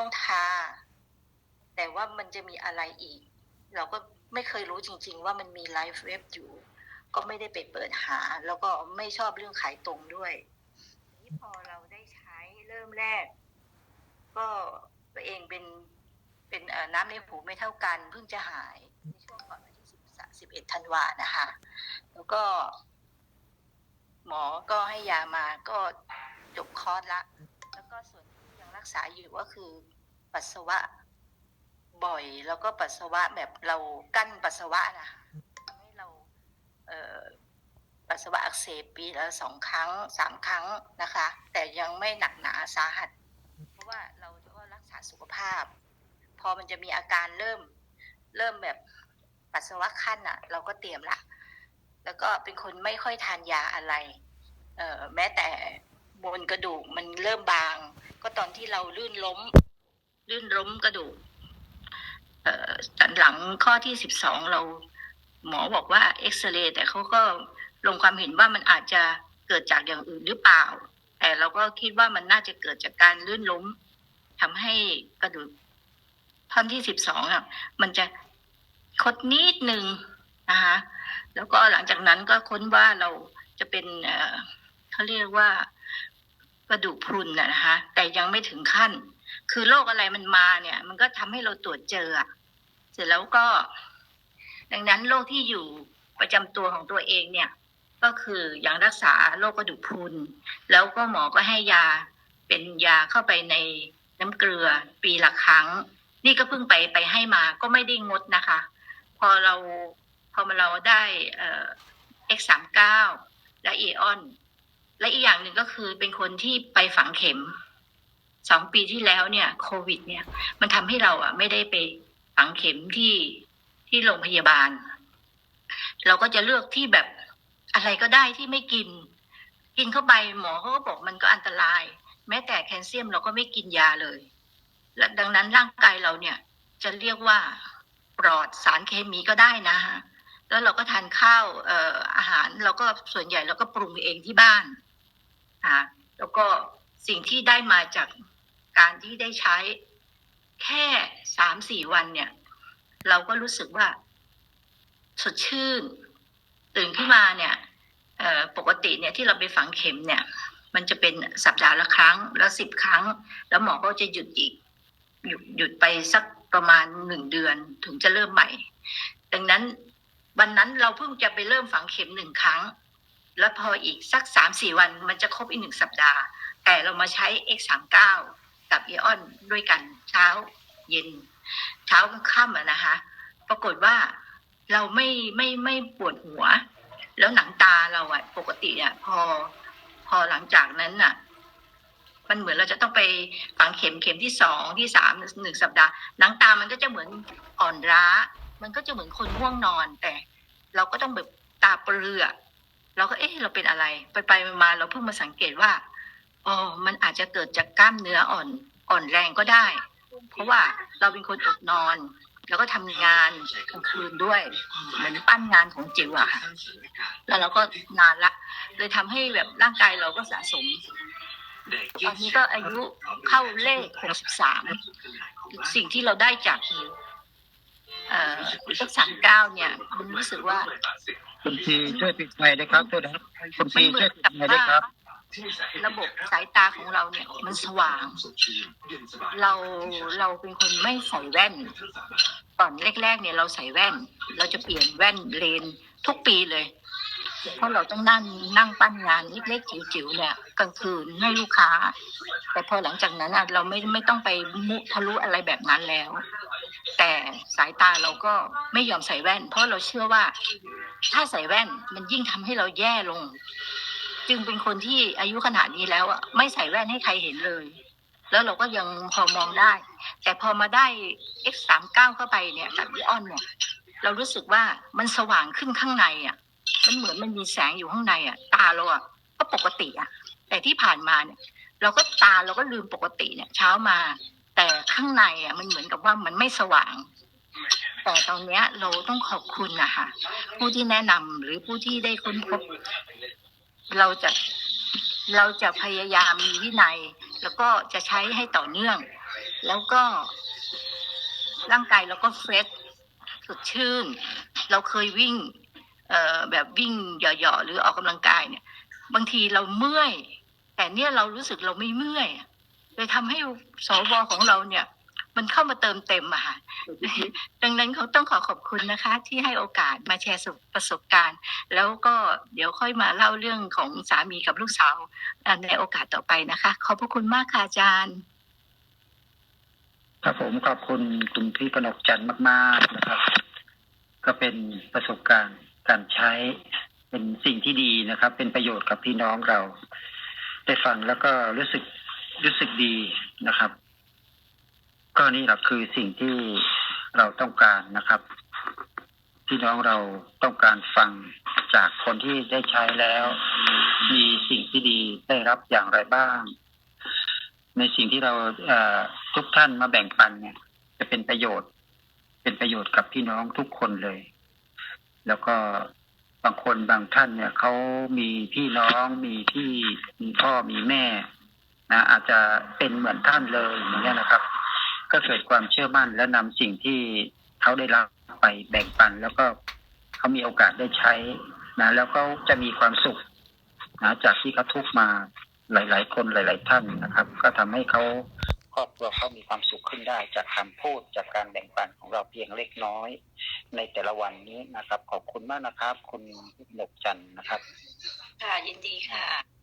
ต้องทา แต่ว่ามันจะมีอะไรอีก เราก็ไม่เคยรู้จริง ๆ ว่ามันมีไลฟ์เว็บอยู่ ก็ไม่ได้ไปเปิดหา แล้วก็ไม่ชอบเรื่องขายตรงด้วยนี่พอเราได้ใช้เริ่มแรก ก็ตัวเองเป็นเป็นน้ำในหูไม่เท่ากันเพิ่งจะหายในช่วงก่อนวันที่สิบสิบเอ็ดธันวานะคะ แล้วก็ หมอก็ให้ยามาก็จบคอร์สละ แล้วก็ส่วน รักษาอยู่ก็คือ ปัสสาวะบ่อยแล้วก็ปัสสาวะแบบเรากั้นปัสสาวะนะทำให้เราเปัสสาวะอักเสบปีละสองครั้งสามครั้งนะคะ แต่ยังไม่หนักหนาสาหัส เพราะว่าเราก็รักษาสุขภาพ พอมันจะมีอาการเริ่มเริ่มแบบปัสสาวะขั้นอะ เราก็เตรียมละ แล้วก็เป็นคนไม่ค่อยทานยาอะไร เออแม้แต่ บนกระดูกมันเริ่มบาง ก็ตอนที่เราลื่นล้ม ลื่นล้มกระดูกเอ่อสันหลังข้อที่สิบสองเราหมอบอกว่าเอ็กซเรย์แต่เขาก็ลงความเห็นว่ามันอาจจะเกิดจากอย่างอื่นหรือเปล่า แต่เราก็คิดว่ามันน่าจะเกิดจากการลื่นล้มทำให้กระดูกท่อนที่สิบสองอะ มันจะคดนิดหนึ่งนะคะแล้วก็หลังจากนั้นก็ค้นว่าเราจะเป็นเออเขาเรียกว่า กระดูกพรุนนะนะคะ แต่ยังไม่ถึงขั้น คือโรคอะไรมันมาเนี่ย มันก็ทำให้เราตรวจเจอเสร็จแล้วก็ ดังนั้นโรคที่อยู่ประจำตัวของตัวเองเนี่ย ก็คืออย่างรักษาโรคกระดูกพรุน แล้วก็หมอก็ให้ยาเป็นยาเข้าไปในน้ำเกลือปีละครั้ง นี่ก็เพิ่งไปไปให้มาก็ไม่ได้งดนะคะ พอเราพอมาเราได้เอ่อ X สามเก้าและเอออน และอีกอย่างหนึ่งก็คือเป็นคนที่ไปฝังเข็มสองปีที่แล้วเนี่ย โควิด เนี่ย มันทำให้เราอะ ไม่ได้ไปฝังเข็มที่ที่โรงพยาบาล เราก็จะเลือกที่แบบอะไรก็ได้ที่ไม่กิน กินเข้าไปหมอเขาก็บอกมันก็อันตราย แม้แต่แคลเซียมเราก็ไม่กินยาเลยและดังนั้นร่างกายเราเนี่ย จะเรียกว่าปลอดสารเคมีก็ได้นะฮะแล้วเราก็ทานข้าวอออาหารเราก็ส่วนใหญ่เราก็ปรุงเองที่บ้าน ค่ะแล้วก็สิ่งที่ได้มาจากการที่ได้ใช้แค่สามสี่วันเนี่ย เราก็รู้สึกว่า สดชื่น ตื่นขึ้นมาเนี่ยปกติเนี่ยที่เราไปฝังเข็มเนี่ย มันจะเป็นสัปดาห์ละครั้ง แล้วสิบครั้ง แล้วหมอก็จะหยุดอีกหยุดหยุดไปสักประมาณหนึ่งเดือนถึงจะเริ่มใหม่ ดังนั้นวันนั้นเราเพิ่งจะไปเริ่มฝังเข็มหนึ่งครั้ง แล้วพออีกสักสามสี่วันมันจะครบอีกหนึ่งสัปดาห์ แต่เรามาใช้ X สามเก้ากับเอออนด้วยกันเช้าเย็น เช้ากับค่ำอะนะคะ ปรากฏว่าเราไม่ไม่ไม่ปวดหัว แล้วหนังตาเราอะปกติอะพอพอหลังจากนั้นน่ะมันเหมือนเราจะต้องไปฝังเข็มเข็มที่สองที่สามหนึ่งสัปดาห์หนังตามันก็จะเหมือนอ่อนล้า มันก็จะเหมือนคนง่วงนอนแต่ เราก็ต้องแบบตาเปลือก เราก็เอ๊ะเราเป็นอะไร ไปไปมาเราเพิ่งมาสังเกตว่าอ๋อมันอาจจะเกิดจากกล้ามเนื้ออ่อนอ่อนแรงก็ได้ เพราะว่าเราเป็นคนอดนอน แล้วก็ทำงานกลางคืนด้วย เหมือนปั้นงานของจิ๋วอะค่ะแล้วเราก็นานละเลยทำให้แบบร่างกายเราก็สะสมตอนนี้ก็อายุเข้าเลข63สิ่งที่เราได้จาก เอ่อเลข39เนี่ยมันรู้สึกว่า คุณพีช่วยปิดไมค์ด้วยครับโทษนะครับคุณพีช่วยปิดไมค์ด้วยครับ ระบบสายตาของเราเนี่ยมันสว่าง เราเราเป็นคนไม่ใส่แว่นก่อนแรกๆเนี่ยเราใส่แว่น เราจะเปลี่ยนแว่นเลนส์ทุกปีเลย เพราะเราต้องนั่งนั่งปั้นงานเล็กๆจิ๋วๆเนี่ยกลางคืนให้ลูกค้า แต่พอหลังจากนั้นอะเราไม่ไม่ต้องไปมุทะลุอะไรแบบนั้นแล้ว แต่สายตาเราก็ไม่ยอมใส่แว่น เพราะเราเชื่อว่า ถ้าใส่แว่นมันยิ่งทำให้เราแย่ลง จึงเป็นคนที่อายุขนาดนี้แล้วอะไม่ใส่แว่นให้ใครเห็นเลย แล้วเราก็ยังพอมองได้ แต่พอมาได้ X สามเก้าเข้าไปเนี่ยกับอีออนเนี่ยเรารู้สึกว่ามันสว่างขึ้นข้างในอะมันเหมือนมันมีแสงอยู่ข้างในอะตาเราอะก็ปกติอะแต่ที่ผ่านมาเนี่ย เราก็ตาเราก็ลืมปกติเนี่ย เช้ามา แต่ข้างในอะมันเหมือนกับว่ามันไม่สว่าง แต่ตอนเนี้ย เราต้องขอบคุณนะคะผู้ที่แนะนำหรือผู้ที่ได้ค้นพบ เราจะเราจะพยายามมีวินัย แล้วก็จะใช้ให้ต่อเนื่อง แล้วก็ ร่างกายเราก็เฟรชสดชื่น เราเคยวิ่ง เอ่อแบบวิ่งเหยาะๆหรือออกกำลังกายเนี่ย บางทีเราเมื่อย แต่เนี่ยเรารู้สึกเราไม่เมื่อยอะ เลยทำให้สวของเราเนี่ย มันเข้ามาเติมเต็มอะค่ะดังนั้นเขาต้องขอขอบคุณนะคะ ที่ให้โอกาสมาแชร์ประสบการณ์ แล้วก็เดี๋ยวค่อยมาเล่าเรื่องของสามีกับลูกสาวอ่าในโอกาสต่อไปนะคะ ขอบพระคุณมากค่ะอาจารย์ครับผมขอบคุณคุณพี่กนกจันทร์มาก ๆนะครับ ก็เป็นประสบการณ์การใช้เป็นสิ่งที่ดีนะครับ เป็นประโยชน์กับพี่น้องเรา ได้ฟังแล้วก็รู้สึก รู้สึกดีนะครับ ก็นี่แหละคือสิ่งที่เราต้องการนะครับพี่น้องเราต้องการฟังจากคนที่ได้ใช้แล้ว มีสิ่งที่ดีได้รับอย่างไรบ้าง ในสิ่งที่เราทุกท่านมาแบ่งปันเนี่ย จะเป็นประโยชน์ เป็นประโยชน์กับพี่น้องทุกคนเลย แล้วก็บางคนบางท่านเนี่ยเขามีพี่น้องมีพี่มีพ่อมีแม่ นะอาจจะเป็นเหมือนท่านเลยอย่างเงี้ยนะครับ ก็เกิดความเชื่อมั่นและนำสิ่งที่เขาได้รับไปแบ่งปัน แล้วก็เขามีโอกาสได้ใช้นะแล้วก็จะมีความสุขนะจากที่เขาทุกมาหลาย ๆ คนหลาย ๆ ท่านนะครับ ก็ทำให้เขาครอบครัวเขามีความสุขขึ้นได้จากคำพูดจากการแบ่งปันของเราเพียงเล็กน้อย ในแต่ละวันนี้นะครับ ขอบคุณมากนะครับ คุณหนกจันนะครับ ค่ะยินดีค่ะ